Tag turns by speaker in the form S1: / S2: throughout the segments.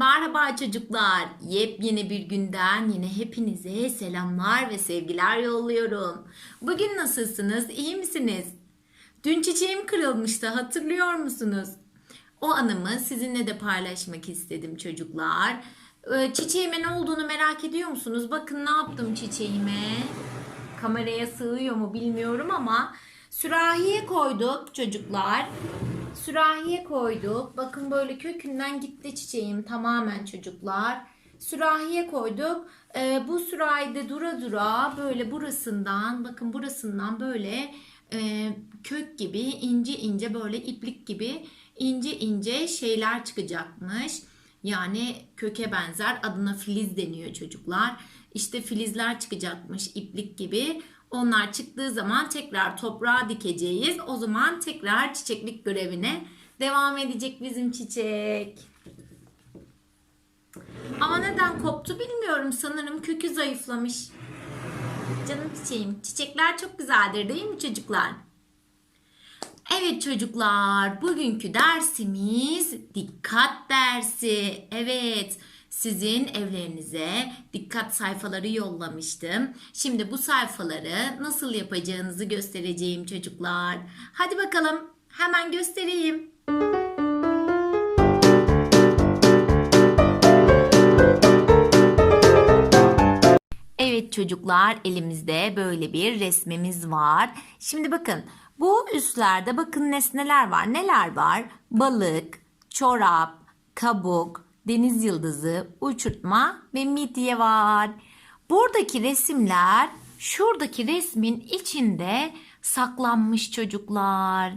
S1: Merhaba çocuklar. Yepyeni bir günden yine hepinize selamlar ve sevgiler yolluyorum. Bugün nasılsınız? İyi misiniz? Dün çiçeğim kırılmıştı. Hatırlıyor musunuz? O anımı sizinle de paylaşmak istedim çocuklar. Ee, Çiçeğime ne olduğunu merak ediyor musunuz? Bakın ne yaptım çiçeğime. Kameraya sığıyor mu bilmiyorum ama sürahiye koyduk çocuklar. Sürahiye koyduk. Bakın böyle kökünden gitti çiçeğim tamamen çocuklar. Sürahiye koyduk. Ee, bu sürahide dura dura böyle burasından bakın burasından böyle e, kök gibi ince ince böyle iplik gibi ince ince şeyler çıkacakmış. Yani köke benzer adına filiz deniyor çocuklar. İşte filizler çıkacakmış iplik gibi. Onlar çıktığı zaman tekrar toprağa dikeceğiz. O zaman tekrar çiçeklik görevine devam edecek bizim çiçek. Ama neden koptu bilmiyorum. Sanırım kökü zayıflamış. Canım çiçeğim. Çiçekler çok güzeldir değil mi çocuklar? Evet çocuklar, bugünkü dersimiz dikkat dersi. Evet, sizin evlerinize dikkat sayfaları yollamıştım. Şimdi bu sayfaları nasıl yapacağınızı göstereceğim çocuklar. Hadi bakalım, hemen göstereyim. Evet çocuklar elimizde böyle bir resmimiz var. Şimdi bakın bu üstlerde bakın nesneler var. Neler var? Balık, çorap, kabuk, deniz yıldızı, uçurtma ve midye var. Buradaki resimler şuradaki resmin içinde saklanmış çocuklar.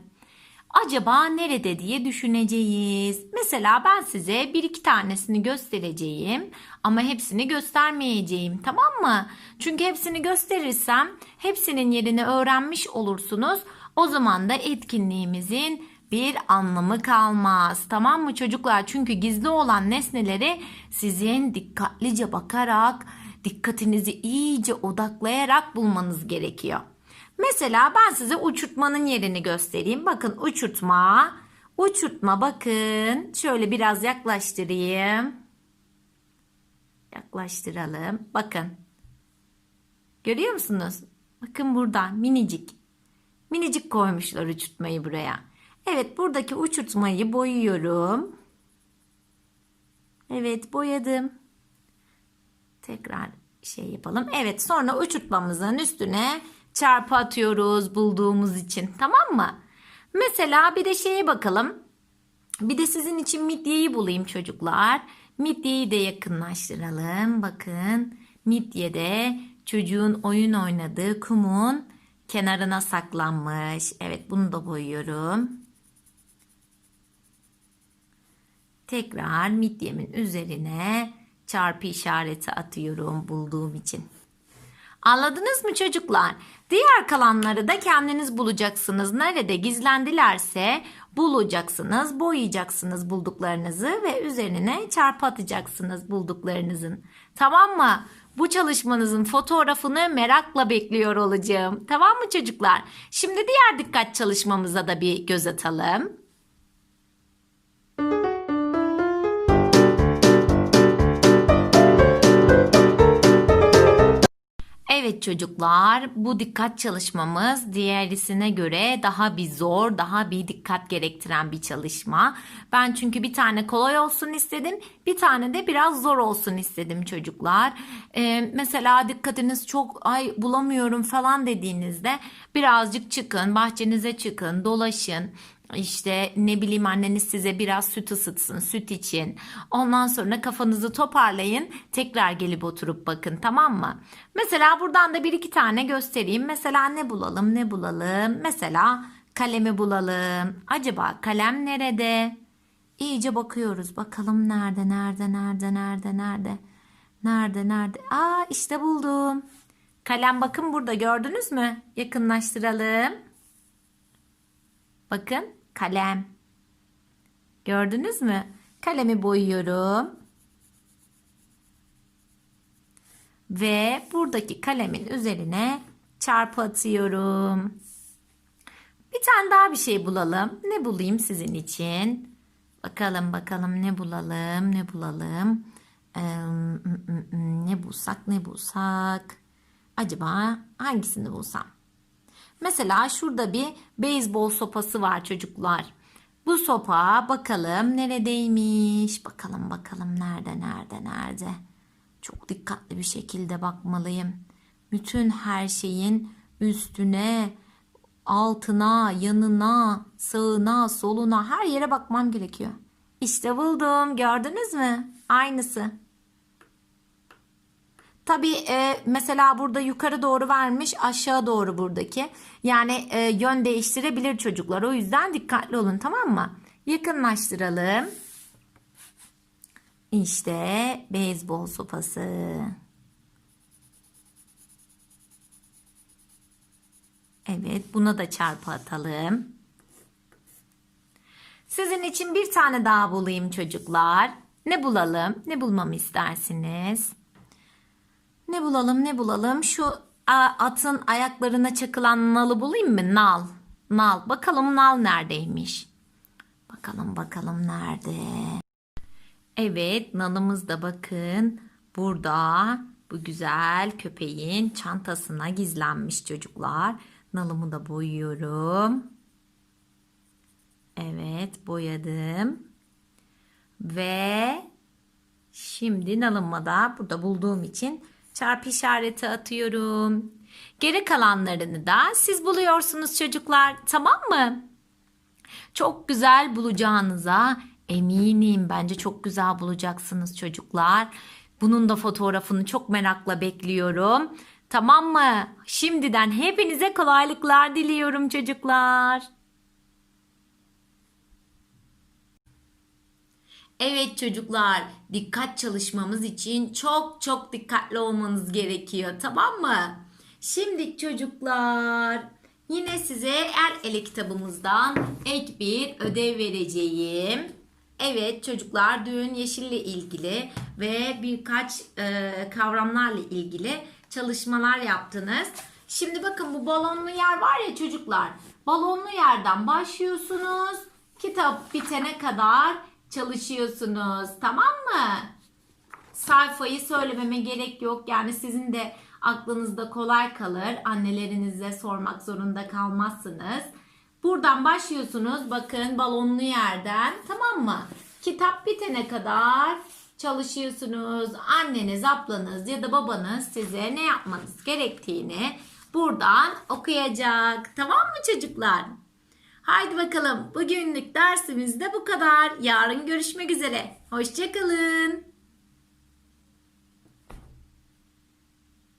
S1: Acaba nerede diye düşüneceğiz. Mesela ben size bir iki tanesini göstereceğim ama hepsini göstermeyeceğim tamam mı? Çünkü hepsini gösterirsem hepsinin yerini öğrenmiş olursunuz. O zaman da etkinliğimizin bir anlamı kalmaz. Tamam mı çocuklar? Çünkü gizli olan nesneleri sizin dikkatlice bakarak, dikkatinizi iyice odaklayarak bulmanız gerekiyor. Mesela ben size uçurtmanın yerini göstereyim. Bakın uçurtma. Uçurtma bakın. Şöyle biraz yaklaştırayım. Yaklaştıralım. Bakın. Görüyor musunuz? Bakın burada minicik. Minicik koymuşlar uçurtmayı buraya. Evet buradaki uçurtmayı boyuyorum. Evet boyadım. Tekrar şey yapalım. Evet sonra uçurtmamızın üstüne çarpı atıyoruz bulduğumuz için. Tamam mı? Mesela bir de şeye bakalım. Bir de sizin için midyeyi bulayım çocuklar. Midyeyi de yakınlaştıralım. Bakın midyede çocuğun oyun oynadığı kumun kenarına saklanmış. Evet bunu da boyuyorum. Tekrar midyemin üzerine çarpı işareti atıyorum bulduğum için. Anladınız mı çocuklar? Diğer kalanları da kendiniz bulacaksınız. Nerede gizlendilerse bulacaksınız, boyayacaksınız bulduklarınızı ve üzerine çarpı atacaksınız bulduklarınızın. Tamam mı? Bu çalışmanızın fotoğrafını merakla bekliyor olacağım. Tamam mı çocuklar? Şimdi diğer dikkat çalışmamıza da bir göz atalım. Evet çocuklar, bu dikkat çalışmamız diğerisine göre daha bir zor, daha bir dikkat gerektiren bir çalışma. Ben çünkü bir tane kolay olsun istedim, bir tane de biraz zor olsun istedim çocuklar. Ee, mesela dikkatiniz çok ay bulamıyorum falan dediğinizde birazcık çıkın, bahçenize çıkın, dolaşın. İşte ne bileyim anneniz size biraz süt ısıtsın, süt için. Ondan sonra kafanızı toparlayın. Tekrar gelip oturup bakın tamam mı? Mesela buradan da bir iki tane göstereyim. Mesela ne bulalım, ne bulalım? Mesela kalemi bulalım. Acaba kalem nerede? İyice bakıyoruz. Bakalım nerede, nerede, nerede, nerede, nerede? Nerede, nerede? Aa işte buldum. Kalem bakın burada gördünüz mü? Yakınlaştıralım. Bakın kalem. Gördünüz mü? Kalemi boyuyorum. Ve buradaki kalemin üzerine çarpı atıyorum. Bir tane daha bir şey bulalım. Ne bulayım sizin için? Bakalım bakalım ne bulalım ne bulalım. Ee, ne bulsak ne bulsak. Acaba hangisini bulsam? Mesela şurada bir beyzbol sopası var çocuklar. Bu sopa bakalım neredeymiş? Bakalım bakalım nerede nerede nerede? Çok dikkatli bir şekilde bakmalıyım. Bütün her şeyin üstüne, altına, yanına, sağına, soluna her yere bakmam gerekiyor. İşte buldum. Gördünüz mü? Aynısı. Tabii e, mesela burada yukarı doğru vermiş aşağı doğru buradaki. Yani e, yön değiştirebilir çocuklar. O yüzden dikkatli olun tamam mı? Yakınlaştıralım. İşte beyzbol sopası. Evet buna da çarpı atalım. Sizin için bir tane daha bulayım çocuklar. Ne bulalım? Ne bulmamı istersiniz? Ne bulalım ne bulalım? Şu atın ayaklarına çakılan nalı bulayım mı? Nal. Nal. Bakalım nal neredeymiş? Bakalım bakalım nerede? Evet nalımız da bakın burada bu güzel köpeğin çantasına gizlenmiş çocuklar. Nalımı da boyuyorum. Evet boyadım. Ve şimdi nalımı da burada bulduğum için çarpı işareti atıyorum. Geri kalanlarını da siz buluyorsunuz çocuklar tamam mı? Çok güzel bulacağınıza eminim. Bence çok güzel bulacaksınız çocuklar. Bunun da fotoğrafını çok merakla bekliyorum. Tamam mı? Şimdiden hepinize kolaylıklar diliyorum çocuklar. Evet çocuklar, dikkat çalışmamız için çok çok dikkatli olmanız gerekiyor, tamam mı? Şimdi çocuklar, yine size el ele kitabımızdan ek bir ödev vereceğim. Evet çocuklar, düğün yeşille ilgili ve birkaç e, kavramlarla ilgili çalışmalar yaptınız. Şimdi bakın bu balonlu yer var ya çocuklar. Balonlu yerden başlıyorsunuz. Kitap bitene kadar çalışıyorsunuz. Tamam mı? Sayfayı söylememe gerek yok. Yani sizin de aklınızda kolay kalır. Annelerinize sormak zorunda kalmazsınız. Buradan başlıyorsunuz. Bakın balonlu yerden. Tamam mı? Kitap bitene kadar çalışıyorsunuz. Anneniz, ablanız ya da babanız size ne yapmanız gerektiğini buradan okuyacak. Tamam mı çocuklar? Haydi bakalım bugünlük dersimiz de bu kadar. Yarın görüşmek üzere. Hoşçakalın.